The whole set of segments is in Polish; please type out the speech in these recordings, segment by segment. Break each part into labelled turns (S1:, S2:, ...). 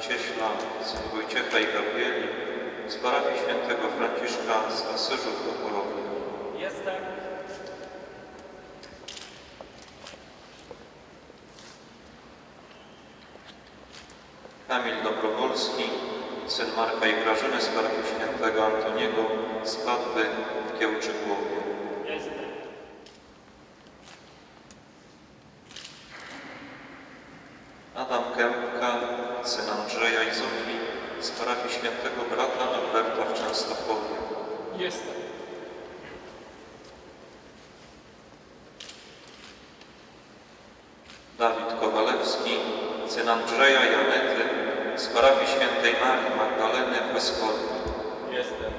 S1: Cieśla, syn Wojciecha i Gabrieli, z parafii świętego Franciszka z Asyżów Toporowych.
S2: Jestem.
S1: Kamil Dobrowolski, syn Marka i Grażyny z parafii świętego Antoniego z Padwy w Kiełczygłowie.
S2: Jestem.
S1: Adam Kępka, syn Andrzeja i Zofii z parafii świętego brata Alberta w Częstochowie.
S2: Jestem.
S1: Dawid Kowalewski, syn Andrzeja i Anety z parafii świętej Marii Magdaleny w Weschowie.
S2: Jestem.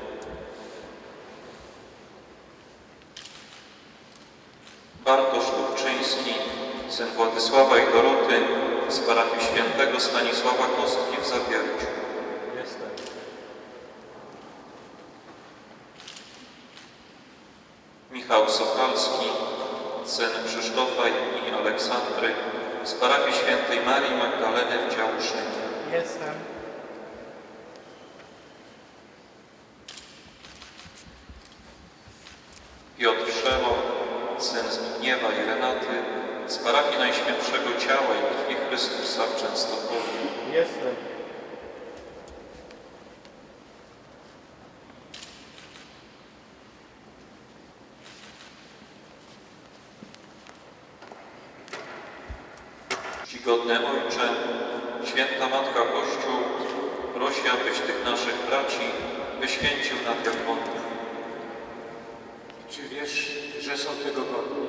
S1: Bartosz Lubczyński, syn Władysława i Doroty z parafii świętego Stanisława Kostki w Zawierciu.
S2: Jestem.
S1: Michał Sochalski, syn Krzysztofa i Aleksandry z parafii świętej Marii Magdaleny w Działuszynie.
S2: Jestem.
S1: Piotr Szelok, syn Zbigniewa i Renaty z parafii Najświętszego Ciała i Krwi Chrystusa w Częstochowie.
S2: Jestem.
S1: Czcigodny Ojcze, Święta Matka Kościół, prosi, abyś tych naszych braci wyświęcił na diakonów.
S3: Czy wiesz, że są tego godni?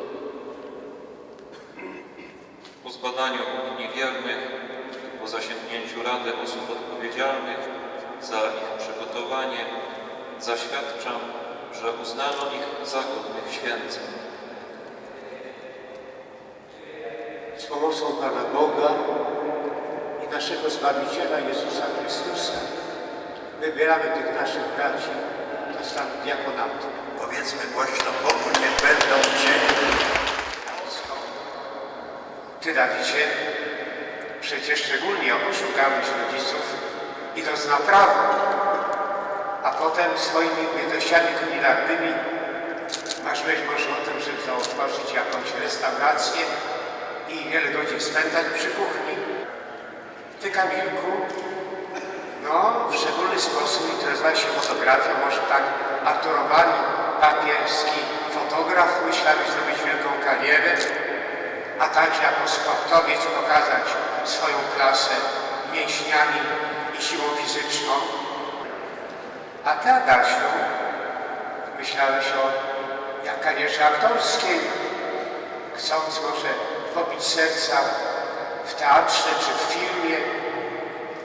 S1: Po zbadaniu opinii wiernych, po zasięgnięciu rady osób odpowiedzialnych za ich przygotowanie, zaświadczam, że uznano ich za godnych święceń.
S3: Z pomocą Pana Boga i naszego Zbawiciela Jezusa Chrystusa wybieramy tych naszych braci do stanu diakonatu.
S4: Powiedzmy głośno, Bogu niech będą dzieci.
S3: Ty, Dawidzie, przecież szczególnie oszukałeś rodziców, idąc na prawo, a potem swoimi umiejętnościami kulinarnymi masz myśl o tym, żeby zaotworzyć jakąś restaurację i wiele godzin spędzać przy kuchni. Ty, Kamilku, no, w szczególny sposób interesowałeś się fotografią, może tak Artur Romani, papierski fotograf, myślałeś zrobić wielką karierę, a także jako sportowiec pokazać swoją klasę mięśniami i siłą fizyczną. A ty, Adasiu, myślałeś o karierze aktorskiej, chcąc może pobić serca w teatrze czy w filmie,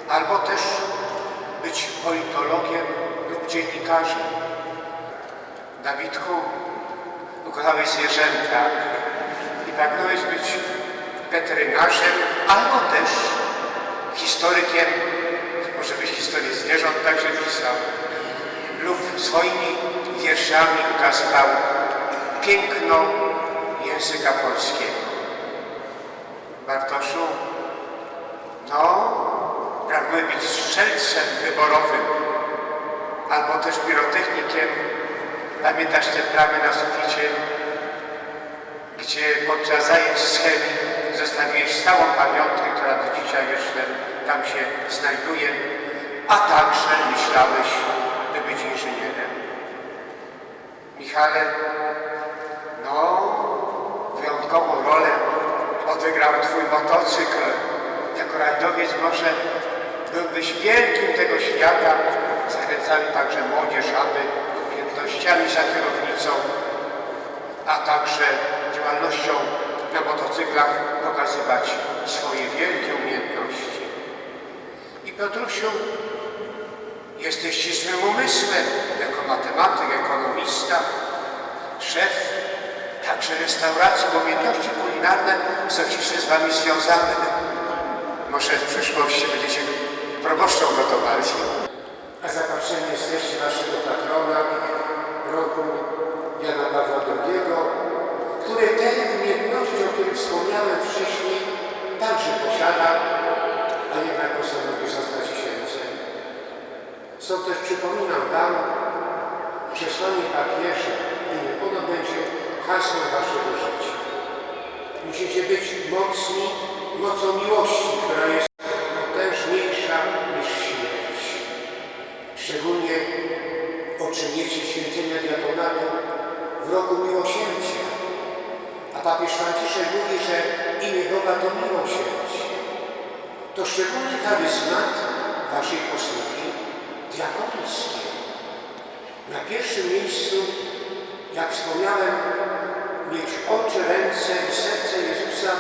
S3: albo też być politologiem lub dziennikarzem. Dawidku, ukochałeś zwierzęta i pragnąłeś być weterynarzem, albo też historykiem, może byś historię zwierząt także pisał, lub swoimi wierszami ukazywał piękno języka polskiego. Bartoszu, no, pragnąłem być strzelcem wyborowym, albo też pirotechnikiem. Pamiętasz te plamy na suficie, gdzie podczas zajęć z chemii zostawiłeś stałą pamiątkę, która do dzisiaj jeszcze tam się znajduje, a także myślałeś, by być inżynierem. Michale, odegrał Twój motocykl. Jako rajdowiec może byłbyś wielkim tego świata. Zachęcamy także młodzież, aby umiejętnościami za kierownicą, a także działalnością na motocyklach pokazywać swoje wielkie umiejętności. I Piotrusiu, jesteś ścisłym umysłem jako matematyk, ekonomista, szef także restauracji, bo umiejętności kulinarne są ściśle z Wami związane. Może w przyszłości będziecie proboszczą gotowali. A zapatrzeni jesteście naszego patrona roku Jana Pawła II, który te umiejętności, o których wspomniałem wcześniej, także posiada, a jednak postanowił Stąd też przypominam Wam przesłanie papieża i hasłem Waszego życia. Musicie być mocni mocą miłości, która jest potężniejsza niż śmierć. Szczególnie oczyniecie święcenia diakonatu w roku miłosierdzia. A papież Franciszek mówi, że imię Boga to miłosierdzie. To szczególny charyzmat Waszej posługi diakońskiej. Na pierwszym miejscu, jak wspomniałem, mieć oczy, ręce i serce Jezusa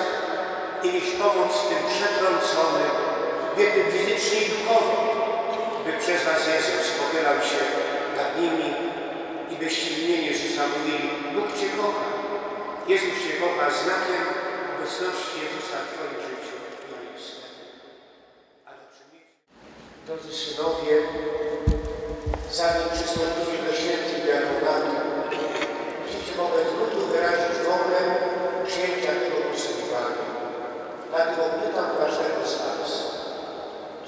S3: i mieć pomoc tym przetrąconym, biednym fizycznie i duchowo, by przez Was Jezus pochylał się nad nimi i byście w imieniu Jezusa mówili, Bóg Cię kocha. Jezus Cię kocha znakiem obecności Jezusa w Twoim życiu. Drodzy synowie, zanim przystąpimy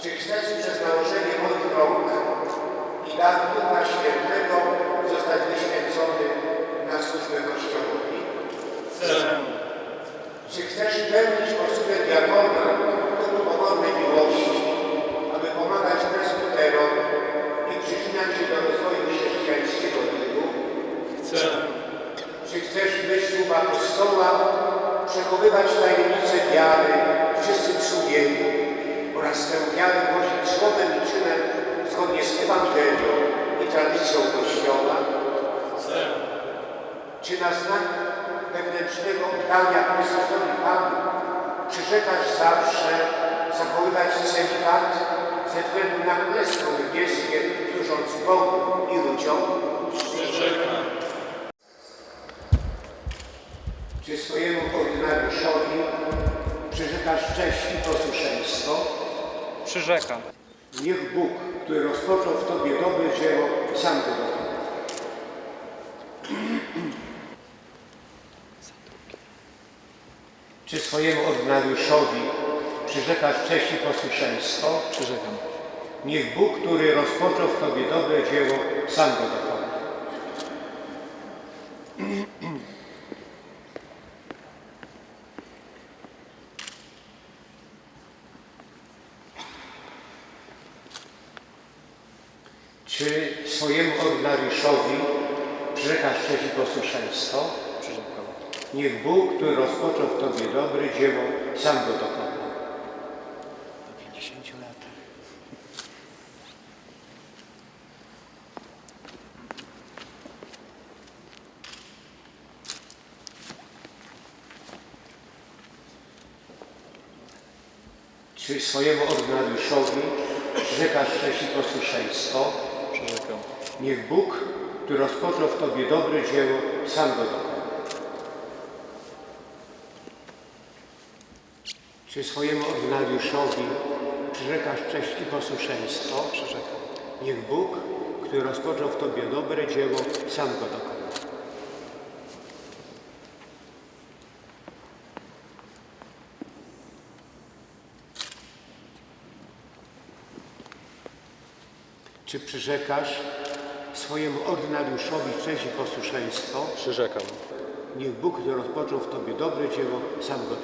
S3: czy chcecie przez nałożenie moich rąk i dar Ducha Świętego zostać wyświęcony na służbę Kościołowi? Czy chcesz pełnić posługę przyrzekasz cześć i posłuszeństwo?
S2: Przyrzekam.
S3: Niech Bóg, który rozpoczął w Tobie dobre dzieło, sam go dokona. Czy swojemu ordynariuszowi przyrzekasz cześć i posłuszeństwo?
S2: Przyrzekam.
S3: Niech Bóg, który rozpoczął w Tobie dobre dzieło, sam go dokona. Czy swojemu ordynariuszowi przyrzekasz cześć i posłuszeństwo? Niech Bóg, który rozpoczął w Tobie dobre dzieło, sam go dokona. Po 50 latach. Czy swojemu ordynariuszowi przyrzekasz cześć i posłuszeństwo? Niech Bóg, który rozpoczął w Tobie dobre dzieło, sam go dokona. Czy swojemu ordynariuszowi przyrzekasz cześć i posłuszeństwo?
S2: Przyrzekam.
S3: Niech Bóg, który rozpoczął w Tobie dobre dzieło, sam go dokona. Czy przyrzekasz swojemu ordynariuszowi cześć i posłuszeństwo?
S2: Przyrzekam.
S3: Niech Bóg, który rozpoczął w Tobie dobre dzieło, sam go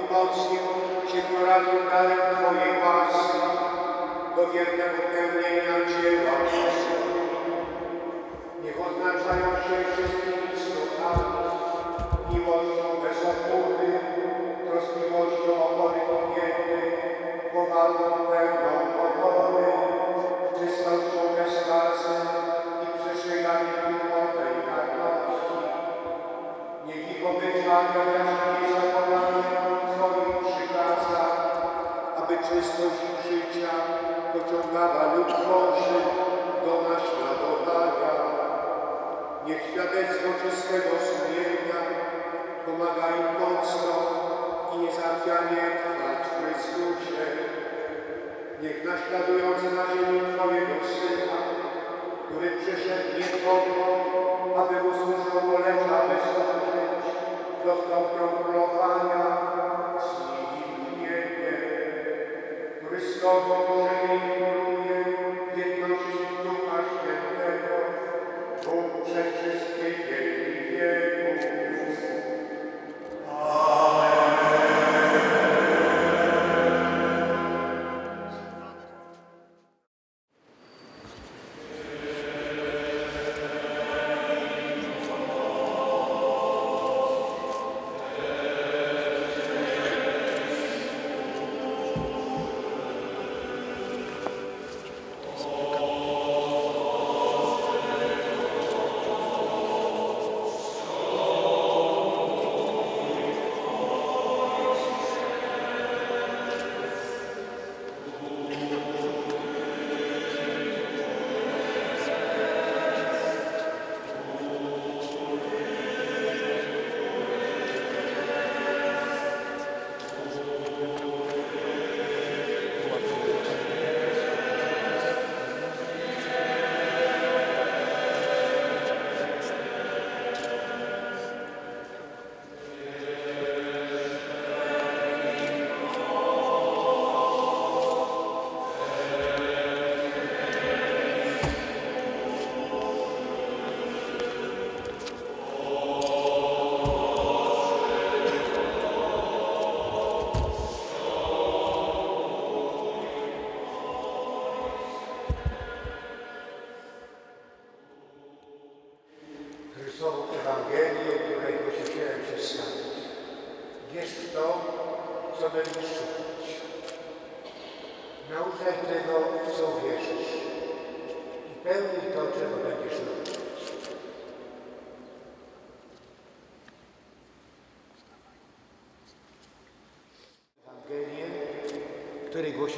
S3: umocnił Cię poradził dalej Twojej łaski do wiernego pełnienia dzieła Niech oznaczają się wszystkimi cnotami, miłością bez opory, troskliwością opory kobiety, powagą pełną pokory, czystością bez kasy i przestrzeganiem miłowej karności. Niech ich obyczaje czystość życia pociągała lud Boży do naśladowania. Niech świadectwo czystego sumienia pomaga im mocno i niezachwianie trwać w Chrystusie. Niech naśladując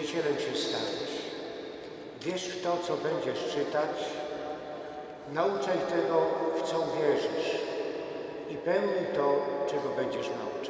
S3: głosicielem się stałeś. Wierz w to, co będziesz czytać, Nauczaj tego, w co wierzysz i pełnij to, czego będziesz nauczać.